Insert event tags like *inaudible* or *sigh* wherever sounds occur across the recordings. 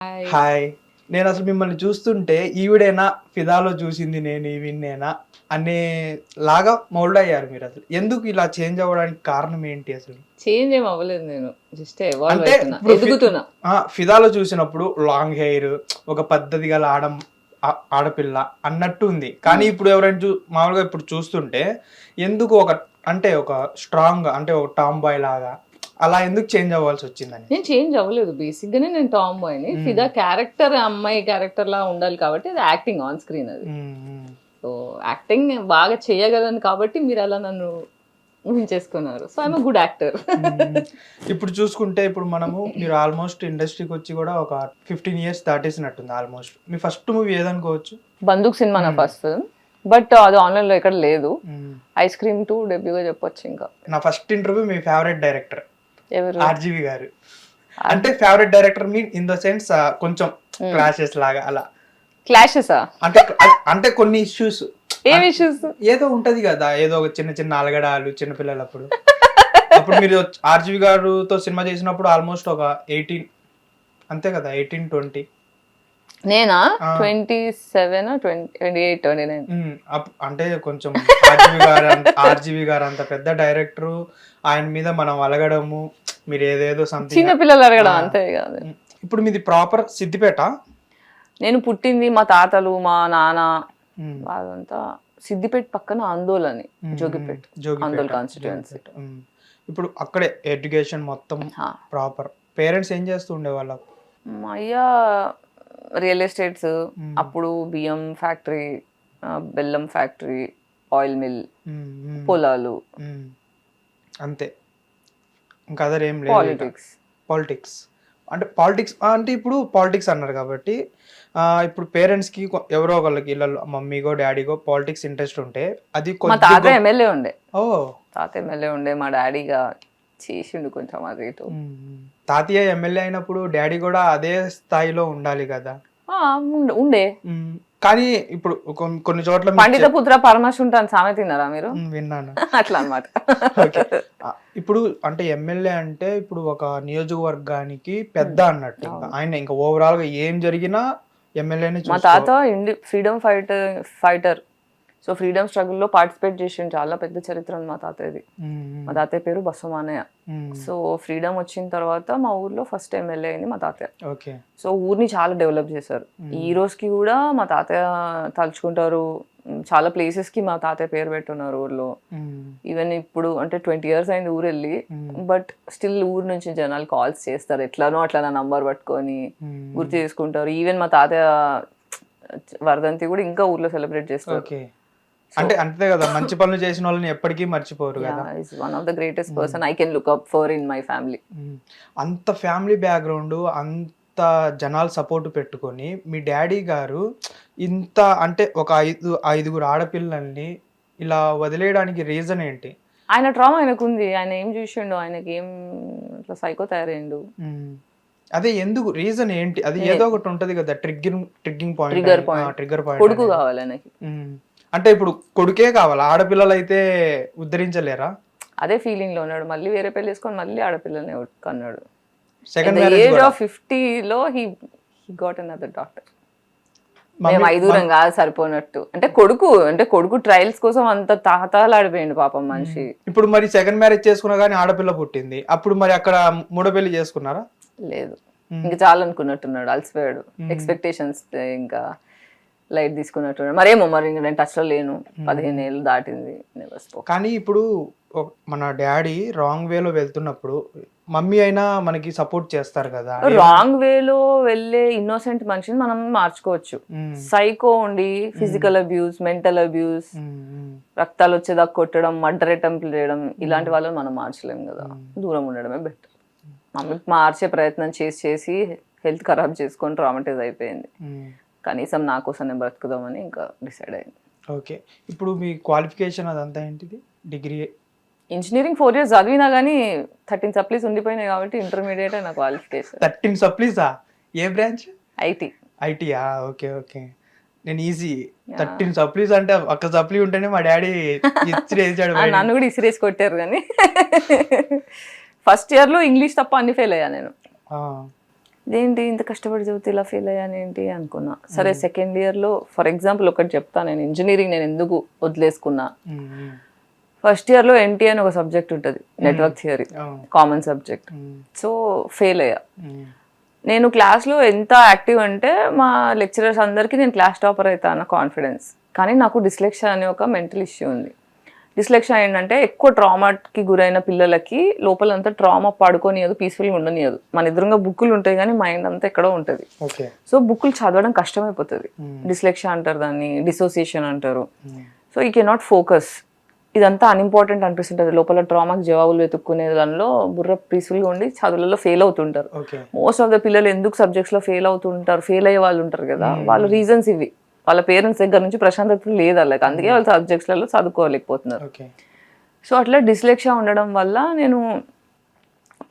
Hi నేను అసలు మిమ్మల్ని చూస్తుంటే ఈవిడేనా ఫిదాలో చూసింది నేను ఈవినేనా అనే లాగా మౌల్డ్ అయ్యారు మీరు అసలు ఎందుకు ఇలా చేంజ్ అవ్వడానికి కారణం ఏంటి అసలు? చేంజ్ ఏం అవ్వలేదు నేను. జస్ట్ అంటే ఎదుగుతున్నా. ఆ, ఫిదాలో చూసినప్పుడు లాంగ్ హెయిర్ ఒక పద్ధతి గల ఆడ ఆడపిల్ల అన్నట్టు ఉంది. కానీ ఇప్పుడు ఎవరైనా చూ మామూలుగా ఇప్పుడు చూస్తుంటే ఎందుకు ఒక అంటే ఒక స్ట్రాంగ్ అంటే ఒక టామ్ బాయ్ లాగా అలా ఎందుకు చేంజ్ అవ్వాల్సి వచ్చిందని? నేను చేంజ్ అవ్వలేదు బేసిక్ గానే నేను టామ్ బాయ్ని ఫిదా క్యారెక్టర్ అమ్మాయి క్యారెక్టర్ లా ఉండాలి కాబట్టి అది యాక్టింగ్ ఆన్ స్క్రీన్ అది. సో యాక్టింగ్ బాగా చేయగలను కాబట్టి మీరు అలా నన్ను ఊహించేసుకున్నారు. So I'm good actor. ఇప్పుడు చూసుకుంటే ఇప్పుడు మనము మీరు ఆల్మోస్ట్ ఇండస్ట్రీకి వచ్చి కూడా ఒక ఫిఫ్టీన్ ఇయర్స్ దాటేసినట్టుంది ఆల్మోస్ట్. మీ ఫస్ట్ మూవీ ఏదనుకోవచ్చు? బందూక్ సినిమా నా ఫస్ట్. ఫిల్మ్ బట్ అది ఆన్లైన్లో ఎక్కడ లేదు. ఐస్ క్రీమ్ టు డెబ్యూగా చెప్పొచ్చు ఇంకా. నా ఫస్ట్ ఇంటర్వ్యూ మీ ఫేవరెట్ డైరెక్టర్. ఆర్జీవి గారు. అంటే favourite director mean in the sense కొంచెం క్లాషెస్ లాగా అలా. క్లాషెస్ అంటే అంటే కొన్ని ఇష్యూస్ ఏం ఇష్యూస్ ఏదో ఉంటది కదా ఏదో ఒక చిన్న చిన్న అలగడాలు చిన్న పిల్లలప్పుడు. అప్పుడు మీరు ఆర్జీవి గారితో సినిమా చేసినప్పుడు ఆల్మోస్ట్ ఒక ఎయిటీన్ అంతే కదా ఎయిటీన్ ట్వంటీ నేనా. Twenty seven twenty eight twenty nine అంటే కొంచెం ఆర్జీవి గారు ఆర్జీవి గారు అంత పెద్ద డైరెక్టర్ ఆయన మీద మనం అలగడము మీరు ఏదేదో చిన్న పిల్లలు అడగడం అంతే కాదు ఇప్పుడు మీది ప్రాపర్ సిద్దిపేట? నేను పుట్టింది మా తాతలు మా నాన్న వాళ్ళంతా సిద్దిపేట పక్కన ఆందోళని జోగిపేట్ ఆందోళ్ కాన్స్టిట్యుయెన్సీ. ఇప్పుడు అక్కడే ఎడ్యుకేషన్ మొత్తం ప్రాపర్ పేరెంట్స్ ఏం చేస్తూ ఉండేవాళ్ళు? మా అయ్య రియల్ ఎస్టేట్స్ అప్పుడు బియ్యం ఫ్యాక్టరీ బెల్లం ఫ్యాక్టరీ ఆయిల్ మిల్ పొలాలు. అంతే. ఇంకా అదర్ ఏం లేదు పాలిటిక్స్ పాలిటిక్స్ అంటే పాలిటిక్స్ అంటే ఇప్పుడు పాలిటిక్స్ అన్నారు కాబట్టి ఇప్పుడు పేరెంట్స్కి ఎవరో ఒకళ్ళకి ఇళ్ళలో మమ్మీగో డాడీగో పాలిటిక్స్ ఇంట్రెస్ట్ ఉంటే అది మా తాత ఎమ్మెల్యే ఉండే. ఓ. తాత ఎమ్మెల్యే ఉండే మా డాడీగా చేసిండు కొంచెం అది ఇటు. తాతయ్య ఎమ్మెల్యే అయినప్పుడు డాడీ కూడా అదే స్థాయిలో ఉండాలి కదా. ఉండే-. కానీ ఇప్పుడు కొన్- కొన్ని చోట్ల పండిత పుత్ర పరమశుంఠ అని సామెత తిన్నారా మీరు? విన్నాను. *laughs* అట్లా *laughs* ఆ, ఇప్పుడు అంటే ఎమ్మెల్యే అంటే ఇప్పుడు ఒక నియోజకవర్గానికి పెద్ద అన్నట్టు. ఆయన ఇంకా ఓవరాల్గా ఏం జరిగినా ఎమ్మెల్యేని మా తాత Indian freedom fighter fighter. So freedom స్ట్రగుల్లో participate చేసిండు చాలా పెద్ద చరిత్ర మా తాతయ్యది. మా తాతయ్య పేరు బసమానయ్య సో ఫ్రీడమ్ వచ్చిన తర్వాత మా ఊర్లో ఫస్ట్ ఎమ్మెల్యే అయింది మా తాతయ్య. సో ఊరిని చాలా డెవలప్ చేశారు. ఈ రోజుకి కూడా మా తాతయ్య తలుచుకుంటారు. చాలా ప్లేసెస్కి మా తాతయ్య పేరు పెట్టున్నారు ఊర్లో. ఈవెన్ ఇప్పుడు అంటే ట్వంటీ ఇయర్స్ అయింది ఊరు వెళ్ళి బట్ స్టిల్ ఊరు నుంచి జనాలు కాల్స్ చేస్తారు. ఎట్లానో అట్లా నా నంబర్ పట్టుకొని గుర్తు చేసుకుంటారు. ఈవెన్ మా తాతయ్య వర్ధంతి కూడా ఇంకా ఊర్లో సెలబ్రేట్ చేస్తారు. అంటే అంతే కదా మంచి పనులు చేసిన వాళ్ళని ఎప్పటికీ మర్చిపోరు కదా. Is one of the greatest person I can look up for in my family. అంత ఫ్యామిలీ బ్యాక్గ్రౌండ్ అంత జనాలు సపోర్ట్ పెట్టుకొని మీ డాడీ గారు ఇంత అంటే ఒక ఐదు ఐదుగురు ఆడపిల్లల్ని ఇలా వదిలేయడానికి రీజన్ ఏంటి? ఆయన ట్రామా ఆయనకు ఉంది ఆయన ఏం చూసిండు ఆయనకి ఏం ఇట్లా సైకో తయారైండు. ఉమ్. అదే ఎందుకు? రీజన్ ఏంటి? అది ఏదో ఒకటి ఉంటది కదా triggering triggering point. Trigger point కొడుకు కావాలి ఆయనకి. అంటే ఇప్పుడు కొడుకే కావాలా? ఆడపిల్లలు అయితే ఉద్ధరించలేరా? అదే ఫీలింగ్లో ఉన్నాడు. మళ్ళీ వేరే పెళ్ళి చేసుకొని మళ్ళీ ఆడపిల్లల్ని కన్నాడు. సెకండ్ ఏజ్ ఆఫ్ ఫిఫ్టీ లో హీ గాట్ అనదర్ డాక్టర్ మేము ఐదుగురం కాదు సరిపోనట్టు అంటే కొడుకు అంటే కొడుకు ట్రయల్స్ కోసం అంత తాహతాలాడిపోయిండు పాపం మనిషి. ఇప్పుడు మరి సెకండ్ మ్యారేజ్ చేసుకున్నా కానీ ఆడపిల్ల పుట్టింది. అప్పుడు మరి అక్కడ మూడో పెళ్ళి చేసుకున్నారా? లేదు. ఇంకా చాలా అనుకున్నట్టున్నాడు అలసిపోయాడు ఎక్స్పెక్టేషన్స్ ఇంకా లైట్ తీసుకున్నట్టున్నాడు మరేమో మరి నేను టచ్లో లేను. పదిహేను ఏళ్ళు దాటింది. కానీ ఇప్పుడు మన డాడీ రాంగ్ వేలో వెళ్తున్నప్పుడు మమ్మీ అయినా మనకి సపోర్ట్ చేస్తారు కదా. రాంగ్ వేలో వెళ్ళే ఇన్నోసెంట్ మనిషిని మనం మార్చుకోవచ్చు. సైకో ఉండి ఫిజికల్ అబ్యూస్ మెంటల్ అబ్యూస్ రక్తాలు వచ్చేదాకా కొట్టడం మర్డర్ అటెంప్ట్ చేయడం ఇలాంటి వాళ్ళని మనం మార్చలేం కదా. దూరం ఉండడమే బెటర్ మమ్మీ మార్చే ప్రయత్నం చేసి చేసి హెల్త్ ఖరాబ్ చేసుకొని ట్రామటైజ్ అయిపోయింది. కనీసం నా కోసం నేను బ్రతుకుదామని ఇంకా డిసైడ్ అయింది. ఓకే. ఇప్పుడు మీ క్వాలిఫికేషన్ అదంతా ఏంటిది? డిగ్రీ ఇంజనీరింగ్ ఫోర్ ఇయర్స్ చదివినా కానీ థర్టీన్ సప్లీస్ ఉండిపోయినాయి కాబట్టి ఇంటర్మీడియట్ నా క్వాలిఫికేషన్. థర్టీన్ సప్లీసా? ఏ బ్రాంచ్? ఐటీ. ఐటీయా ఓకే ఓకే. నేను ఈజీ. థర్టీన్ సప్లీస్ అంటే ఒక్క సప్లీ ఉంటేనే మా డాడీ బయటికి. నన్ను కూడా ఇసిరేసి కొట్టారు కానీ ఫస్ట్ ఇయర్లో ఇంగ్లీష్ తప్ప అన్ని ఫెయిల్ అయ్యా నేను. ఇదేంటి ఇంత కష్టపడి చదివితే ఇలా ఫెయిల్ అయ్యాను ఏంటి? అనుకున్నా. సరే సెకండ్ ఇయర్లో ఫర్ ఎగ్జాంపుల్ ఒకటి చెప్తా నేను ఇంజనీరింగ్ నేను ఎందుకు వదిలేసుకున్నా. ఫస్ట్ ఇయర్లో ఎన్టీ అని ఒక సబ్జెక్ట్ ఉంటుంది network theory common subject so fail అయ్యా. నేను క్లాస్లో ఎంత యాక్టివ్ అంటే మా లెక్చరర్స్ అందరికీ నేను క్లాస్ టాపర్ అవుతా అన్న కాన్ఫిడెన్స్ కానీ నాకు డిస్లెక్షన్ అనే ఒక మెంటల్ ఇష్యూ ఉంది. డిస్లెక్షన్ ఏంటంటే ఎక్కువ ట్రామాకి గురైన పిల్లలకి లోపలంతా ట్రామా పడుకోనియదు పీస్ఫుల్గా ఉండనియదు. మన ఎదురుగా బుక్కులు ఉంటాయి కానీ మైండ్ అంతా ఎక్కడో ఉంటుంది. సో బుక్కులు చదవడం కష్టమైపోతుంది. డిస్లెక్షన్ అంటారు దాన్ని డిసోసియేషన్ అంటారు. సో ఈ కెనాట్ ఫోకస్. ఇదంతా అన్ఇంపార్టెంట్ అనిపిస్తుంటుంది. లోపల ట్రామాకి జవాబులు వెతుక్కునే దానిలో బుర్ర పీస్ఫుల్గా ఉండి చదువులలో ఫెయిల్ అవుతుంటారు. మోస్ట్ ఆఫ్ ద పిల్లలు ఎందుకు సబ్జెక్ట్స్లో ఫెయిల్ అవుతుంటారు ఫెయిల్ అయ్యే వాళ్ళు ఉంటారు కదా వాళ్ళ రీజన్స్ ఇవి. వాళ్ళ పేరెంట్స్ దగ్గర నుంచి ప్రశాంతత లేదు వాళ్ళకి అందుకే వాళ్ళ సబ్జెక్ట్స్లలో చదువుకోలేకపోతున్నారు. సో అట్లా డిస్లెక్షన్ ఉండడం వల్ల నేను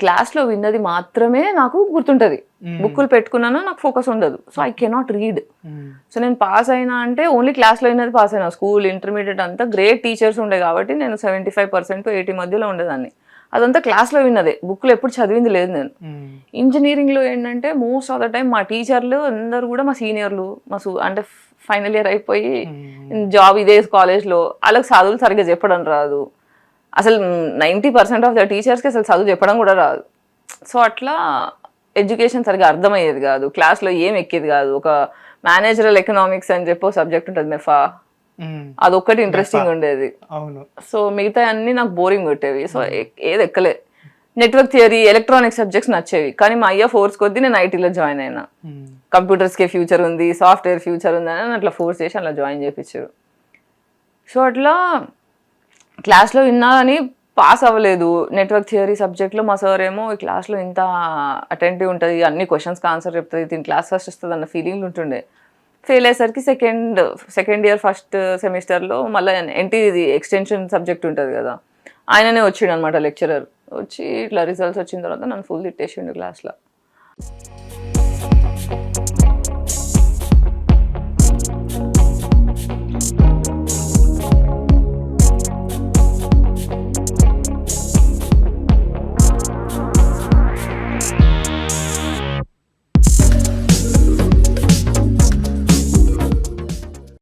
క్లాస్లో విన్నది మాత్రమే నాకు గుర్తుంటుంది. బుక్కులు పెట్టుకున్నాను నాకు ఫోకస్ ఉండదు. So I cannot read so నేను పాస్ అయినా అంటే ఓన్లీ క్లాస్లో అయినది పాస్ అయినా. స్కూల్ ఇంటర్మీడియట్ అంతా గ్రేట్ టీచర్స్ ఉండే కాబట్టి నేను సెవెంటీ ఫైవ్ పర్సెంట్ ఎయిటీ మధ్యలో ఉండేదాన్ని. అదంతా క్లాస్లో విన్నదే. బుక్లో ఎప్పుడు చదివింది లేదు నేను. ఇంజనీరింగ్లో ఏంటంటే మోస్ట్ ఆఫ్ ద టైం మా టీచర్లు అందరూ కూడా మా సీనియర్లు మా సు అంటే ఫైనల్ ఇయర్ అయిపోయి జాబ్ ఇదే కాలేజ్లో. వాళ్ళకి చదువులు సరిగ్గా చెప్పడం రాదు. అసలు నైంటీ పర్సెంట్ ఆఫ్ ద టీచర్స్కి అసలు చదువు చెప్పడం కూడా రాదు. సో అట్లా ఎడ్యుకేషన్ సరిగ్గా అర్థమయ్యేది కాదు. క్లాస్లో ఏం ఎక్కేది కాదు. ఒక మేనేజరల్ ఎకనామిక్స్ అని చెప్పి సబ్జెక్ట్ ఉంటుంది మెఫా. అదొక్కటి ఇంట్రెస్టింగ్ ఉండేది. అవును. సో మిగతా అన్ని నాకు బోరింగ్ కొట్టేవి. సో ఏది ఎక్కలే. నెట్వర్క్ థియరీ ఎలక్ట్రానిక్ సబ్జెక్ట్స్ నచ్చేవి. కానీ మా అయ్య ఫోర్స్ కొద్దీ నేను ఐటీలో జాయిన్ అయినా. కంప్యూటర్స్కే ఫ్యూచర్ ఉంది సాఫ్ట్వేర్ ఫ్యూచర్ ఉంది అని అట్లా ఫోర్స్ చేసి అట్లా జాయిన్ చేయించారు సో అట్లా క్లాస్లో విన్నా అని పాస్ అవ్వలేదు. నెట్వర్క్ థియరీ సబ్జెక్ట్లో మా సార్ ఏమో ఈ క్లాస్లో ఇంత అటెంటివ్ ఉంటుంది అన్ని క్వశ్చన్స్కి ఆన్సర్ చెప్తుంది దీని క్లాస్ ఫస్ట్ వస్తుంది అన్న ఫీలింగ్ ఉంటుండే. ఫెయిల్ అయ్యేసరికి సెకండ్ సెకండ్ ఇయర్ ఫస్ట్ సెమిస్టర్లో మళ్ళీ ఎన్టీ ఎక్స్టెన్షన్ సబ్జెక్ట్ ఉంటుంది కదా. ఆయననే వచ్చిండు అనమాట లెక్చరర్ వచ్చి ఇట్లా రిజల్ట్స్ వచ్చిన తర్వాత నన్ను ఫుల్ తిట్టేసిండు క్లాస్లో